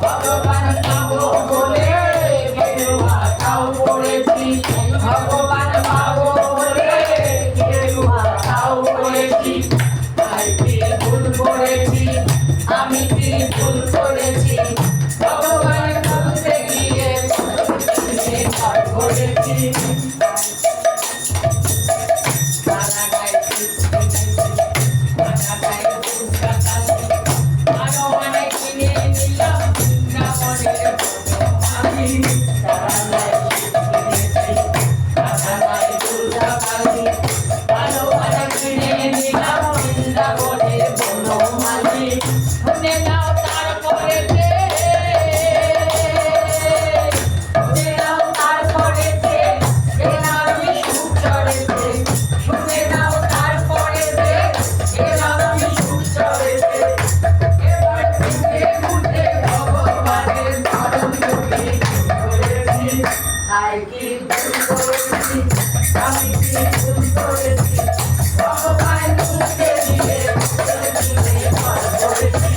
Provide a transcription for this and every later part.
ভগবান পাব বলে গেরুয়া খাও পড়েছি ভগবান পাব বলে গেরুয়া খাও পড়েছি তাই ভুল করেছি আমি ভুল করেছি ভগবান কাঁদতে গিয়ে করেছি I keep on going, I keep on going.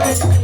Thank.